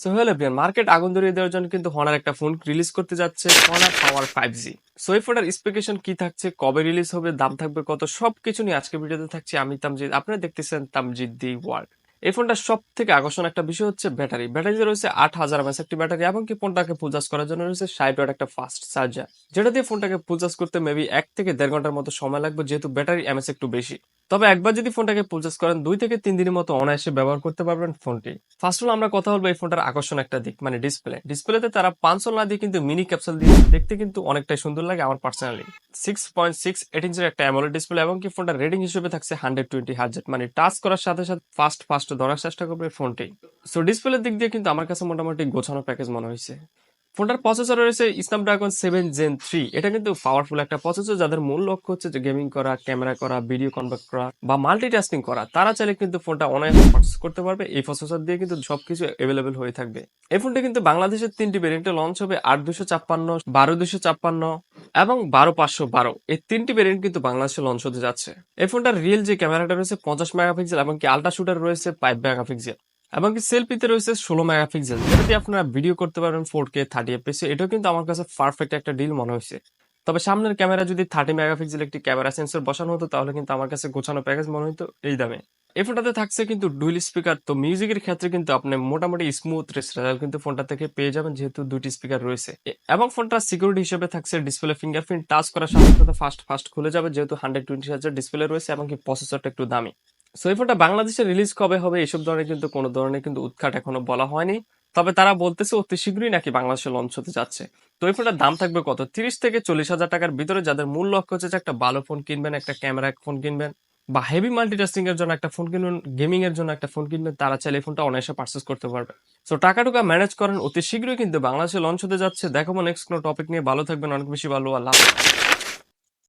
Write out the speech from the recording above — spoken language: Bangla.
সো হ্যালো মার্কেট আগুন ধরিয়ে দেওয়ার জন্য কিন্তু হনার একটা ফোন রিলিজ করতে যাচ্ছে Honor power five G so এই স্পেকেশন কি থাকছে, কবে রিলিজ হবে, দাম থাকবে কত, সবকিছু নিয়ে আজকে ভিডিওতে থাকছে আমি তামজিদ। আপনারা দেখতেছেন তামজিদ দি ওয়ার্ল্ড। এই ফোনটার সব থেকে আকর্ষণ একটা বিষয় হচ্ছে ব্যাটারি। ব্যাটারিতে রয়েছে আট হাজার এমএস একটি ব্যাটারি এবং কি ফোনটাকে ফুল চার্জ করার জন্য রয়েছে ষাট ওয়াট একটা ফাস্ট চার্জার যেটা দিয়ে ফোনটাকে ফুল চার্জ করতে মেবি এক থেকে দেড় ঘণ্টার মতো সময় লাগবে, যেহেতু ব্যাটারি এমএস একটু বেশি। তবে একবার যদি ফোনটাকে পরচেস করেন, দুই থেকে তিন দিনের মতো অনায়াসে ব্যবহার করতে পারবেন ফোনটি। ফার্স্ট অল আমরা কথা বলব এই ফোনটার আকর্ষণ একটা দিক মানে ডিসপ্লে ডিসপ্লেতে তারা পাঁচশো না দিয়ে কিন্তু মিনি ক্যাপসুল দিয়ে দেখতে কিন্তু অনেকটাই সুন্দর লাগে আমার personally six point six eight ইঞ্চের একটা অ্যামোলেড ডিসপ্লে এবং কি ফোনটার রেটিং হিসেবে থাকছে হান্ড্রেড টোয়েন্টি হার্জেট মানে টাচ করার সাথে সাথে ফাস্ট ফাস্ট ধরার চেষ্টা করবে ফোনটি। সো ডিসপ্লের দিক দিয়ে কিন্তু আমার কাছে মোটামুটি গোছানো প্যাকেজ মনে হয়েছে। ফোনটার প্রসেসর রয়েছে স্ন্যাপড্রাগন সেভেন জেন থ্রি এটা কিন্তু পাওয়ারফুল একটা প্রসেসর যাদের মূল লক্ষ্য হচ্ছে যে গেমিং করা ক্যামেরা করা ভিডিও কনভার্ট করা বা মাল্টিটাস্কিং করা। তারা চাইলে কিন্তু ফোনটা অনায়াসে পারচেস করতে পারবে। এই প্রসেসর দিয়ে কিন্তু সবকিছু অ্যাভেলেবেল হয়ে থাকবে। এই ফোনটা কিন্তু বাংলাদেশের তিনটি ভেরিয়েন্টে লঞ্চ হবে, আট দুশো ছাপ্পান্ন, বারো দুশো ছাপ্পান্ন এবং বারো পাঁচশো বারো। এই তিনটি ভেরিয়েন্ট কিন্তু বাংলাদেশে লঞ্চ হতে যাচ্ছে। এই ফোনটার রিয়েল যে ক্যামেরাটা রয়েছে, পঞ্চাশ মেগাপিক্সেল এবং কি আল্ট্রা শুটার রয়েছে ফাইভ মেগাপিক্সেল এমনকি সেলফিতে রয়েছে ষোলো মেগাপিক্সেল। যেটা দিয়ে আপনারা ভিডিও করতে পারবেন ফোর কে থার্টি এফপিএস এটাও কিন্তু আমার কাছে পারফেক্ট একটা ডিল মনে হয়েছে। তবে সামনের ক্যামেরা যদি থার্টি মেগাপিক্সেল একটি ক্যামেরা সেন্সর বসানো হতো, তাহলে কিন্তু আমার কাছে গোছানো প্যাকেজ মনে হতো এই দামে। এই ফোনটাতে থাকছে কিন্তু ডুইল স্পিকার তো মিউজিকের ক্ষেত্রে কিন্তু আপনি মোটামুটি স্মুথ রেজাল্ট কিন্তু ফোনটা থেকে পেয়ে যাবেন, যেহেতু দুটি স্পিকার রয়েছে। এবং ফোনটা সিকিউরিটি হিসেবে থাকছে ডিসপ্লে ফিঙ্গারপ্রিন্ট টাচ করার সাথে সাথে ফাস্ট ফাস্ট খুলে যাবে, যেহেতু হান্ড্রেড টোয়েন্টি হাজার ডিসপ্লে রয়েছে এবং কি প্রসেসরটা একটু দামি। সো বাংলাদেশে রিলিজ কবে হবে এইসব ধরনের কিন্তু কোনো ধরনের কিন্তু উৎখাট এখনও বলা হয়নি। তবে তারা বলতেছে অতি শীঘ্রই নাকি বাংলাদেশে লঞ্চ হতে যাচ্ছে। তো এই ফোনটার দাম থাকবে কত? তিরিশ থেকে চল্লিশ হাজার টাকার ভিতরে যাদের মূল লক্ষ্য হচ্ছে একটা ভালো ফোন কিনবেন, একটা ক্যামেরা ফোন কিনবেন, বা হেভি মাল্টিটাস্কিং এর জন্য একটা ফোন কিনবেন গেমিং এর জন্য একটা ফোন কিনবেন, তারা চাইলে ফোনটা অনায়াসে পার্চেস করতে পারবে। সো টাকা টুকা ম্যানেজ করেন অতি শীঘ্রই কিন্তু বাংলাদেশে লঞ্চ হতে যাচ্ছে। দেখো নেক্সট কোনো টপিক নিয়ে ভালো থাকবেন, অনেক বেশি ভালো হাফেজ।